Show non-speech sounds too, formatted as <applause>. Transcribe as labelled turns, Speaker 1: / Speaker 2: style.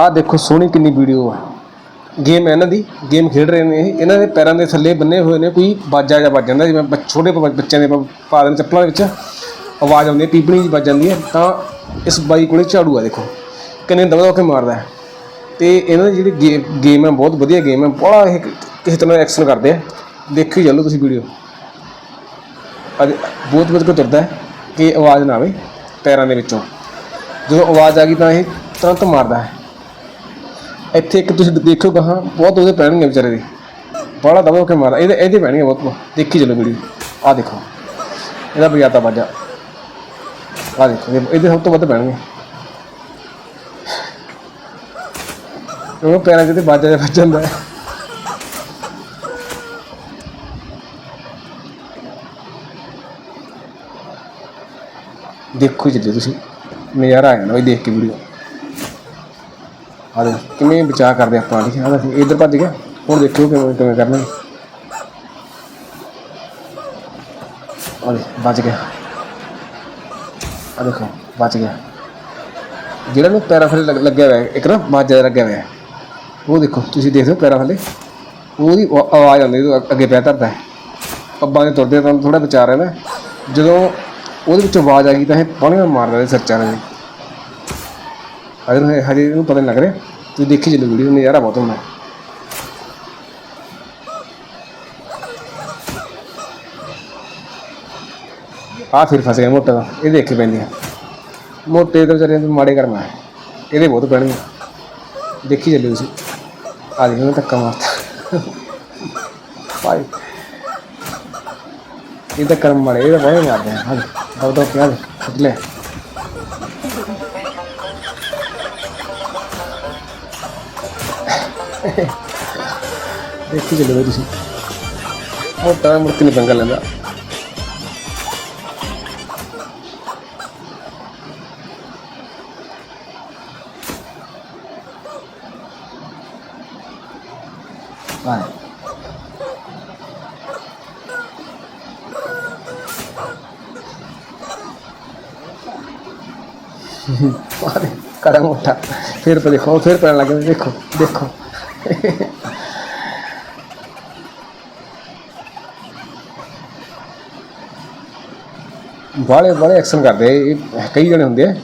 Speaker 1: ਆਹ ਦੇਖੋ ਸੋਹਣੀ ਕਿੰਨੀ ਵੀਡੀਓ ਆ। ਗੇਮ ਹੈ ਇਹਨਾਂ ਦੀ ਗੇਮ ਖੇਡ ਰਹੇ ਨੇ ਇਹ। ਇਹਨਾਂ ਦੇ ਪੈਰਾਂ ਦੇ ਥੱਲੇ ਬੰਨੇ ਹੋਏ ਨੇ ਕੋਈ ਬਾਜਾ ਜਾਂ ਵੱਜ ਜਾਂਦਾ, ਜਿਵੇਂ ਛੋਟੇ ਬੱਚਿਆਂ ਦੇ ਪਾ ਦੇਣ ਚੱਪਲਾਂ ਦੇ ਵਿੱਚ। ਆਵਾਜ਼ ਆਉਂਦੀ ਹੈ ਪੀਪਣੀ ਜੀ ਵੱਜ ਜਾਂਦੀ ਹੈ। ਤਾਂ ਇਸ ਬਾਈ ਕੋਲੇ ਝਾੜੂ ਆ ਦੇਖੋ। ਕਿੰਨੇ ਦਬਾ ਦਬਾ ਕੇ ਮਾਰਦਾ ਹੈ। ਤੇ ਇਹਨਾਂ ਦੀ ਜਿਹੜੀ ਗੇਮ ਗੇਮ ਹੈ, ਬਹੁਤ ਵਧੀਆ ਗੇਮ ਹੈ। ਬੜਾ ਇਹ ਕਿਸੇ ਤਰ੍ਹਾਂ ਐਕਸ਼ਨ ਕਰਦੇ ਆ। ਦੇਖੀ ਚੱਲੋ ਤੁਸੀਂ ਵੀਡੀਓ ਅੱਜ ਬਹੁਤ ਬਹੁਤ ਕੋ ਤੁਰਦਾ ਹੈ ਕਿ ਆਵਾਜ਼ ਨਾ ਆਵੇ ਪੈਰਾਂ ਦੇ ਵਿੱਚੋਂ। ਜਦੋਂ ਆਵਾਜ਼ ਆ ਗਈ ਤਾਂ ਇਹ ਤੁਰੰਤ ਮਾਰਦਾ ਹੈ। ਇੱਥੇ ਇੱਕ ਤੁਸੀਂ ਦੇਖੋ ਗਾਹਾਂ ਬਹੁਤ ਉਹਦੇ ਪੈਣਗੇ ਵਿਚਾਰੇ ਦੇ। ਬੜਾ ਦਬਾ ਕੇ ਮਾਰਾ ਇਹਦੇ ਇਹਦੇ ਪੈਣਗੇ ਬਹੁਤ ਦੇਖੀ ਚੱਲੋ ਵੀਡੀਓ ਆ ਦੇਖੋ। ਇਹਦਾ ਬਜਾਤਾ ਬਾਜਾ ਆ ਦੇਖੋ, ਇਹਦੇ ਸਭ ਤੋਂ ਵੱਧ ਪੈਣਗੇ। ਉਹ ਪੈਰਾਂ 'ਚ ਬਾਜਾ ਜਿਹਾ ਵੱਜ ਜਾਂਦਾ ਹੈ। ਦੇਖੋ ਜੀ ਤੁਸੀਂ। ਨਜ਼ਾਰਾ ਆ ਜਾਣਾ ਬਈ ਦੇਖ ਕੇ ਵੀਡੀਓ। ਆ ਦੇ ਕਿਵੇਂ ਬਚਾਅ ਕਰਦੇ ਆਪਾਂ ਠੀਕ ਹੈ ਆ ਇੱਧਰ ਭੱਜ ਗਿਆ। ਹੁਣ ਦੇਖਿਓ ਕਿਵੇਂ ਕਿਵੇਂ ਕਰਨਾ ਆ ਦੇ ਬਚ ਗਿਆ। ਆ ਦੇਖੋ ਬਚ ਗਿਆ। ਜਿਹੜਾ ਨੂੰ ਪੈਰਾਂ ਥੱਲੇ ਲੱਗਿਆ ਹੋਇਆ ਹੈ, ਇੱਕ ਨਾ ਬਾਜਾ ਜਿਹਾ ਲੱਗਿਆ ਹੋਇਆ ਉਹ ਦੇਖੋ ਤੁਸੀਂ ਦੇਖ ਸਕਦੇ ਹੋ ਪੈਰਾਂ ਥੱਲੇ। ਉਹਦੀ ਆਵਾਜ਼ ਆਉਂਦੀ ਜਦੋਂ ਅੱਗੇ ਪੈ ਧਰਦਾ ਹੈ। ਪੱਬਾਂ ਦੇ ਤੁਰਦੇ ਤਾਂ ਥੋੜਾ ਵਿਚਾਰ ਹੈ। ਨਾ ਜਦੋਂ ਉਹਦੇ ਵਿੱਚ ਆਵਾਜ਼ ਆ ਗਈ ਤਾਂ ਇਹ ਪਾਣੀ ਨਾਲ ਮਾਰਦਾ ਇਹ ਸੱਚਾ ਅਗਰ ਹਜੇ ਇਹਨੂੰ ਪਤਾ ਨਹੀਂ ਲੱਗ ਰਿਹਾ। ਤੁਸੀਂ ਦੇਖੀ ਚੱਲੋ ਵੀਡੀਓ, ਨਜ਼ਾਰਾ ਬਹੁਤ ਹੁੰਦਾ ਆ ਫਿਰ ਫਸ ਗਿਆ ਮੋਟਾ ਦਾ, ਇਹ ਦੇਖ ਕੇ ਪੈਂਦੀਆਂ। ਮੋਟੇ ਤਾਂ ਵਿਚਾਰੇ ਮਾੜੇ ਕਰਮਾ ਹੈ, ਇਹਦੇ ਬਹੁਤ ਪੈਣਗੇ। ਦੇਖੀ ਚੱਲੋ ਤੁਸੀਂ। ਆ ਦੇਖੋ ਉਹਨੇ ਧੱਕਾ ਮਾਰਤਾ। ਭਾਈ। ਇਹ ਤਾਂ ਕਰਮ ਮਾੜੇ ਇਹ ਤਾਂ ਬਹੁਤ ਮਾਰਦੇ ਆ। ਹਾਂ ਦਬ ਦਬ ਪਿਆ ਲੈ। ಹೆಚ್ಚಿಗೆ ಧರಿಸಿ ಮೂರು ತಗೊಂಡ್ಬಿಡ್ತೀನಿ ಬೆಂಗಲೆಲ್ಲ Vale. <laughs> vale, cara muerta. Pero dijo, pero la que me. ਬਾਲੇ ਬਾਲੇ ਐਕਸ਼ਨ ਕਰਦੇ ਇਹ ਕਈ ਜਣੇ ਹੁੰਦੇ ਆ।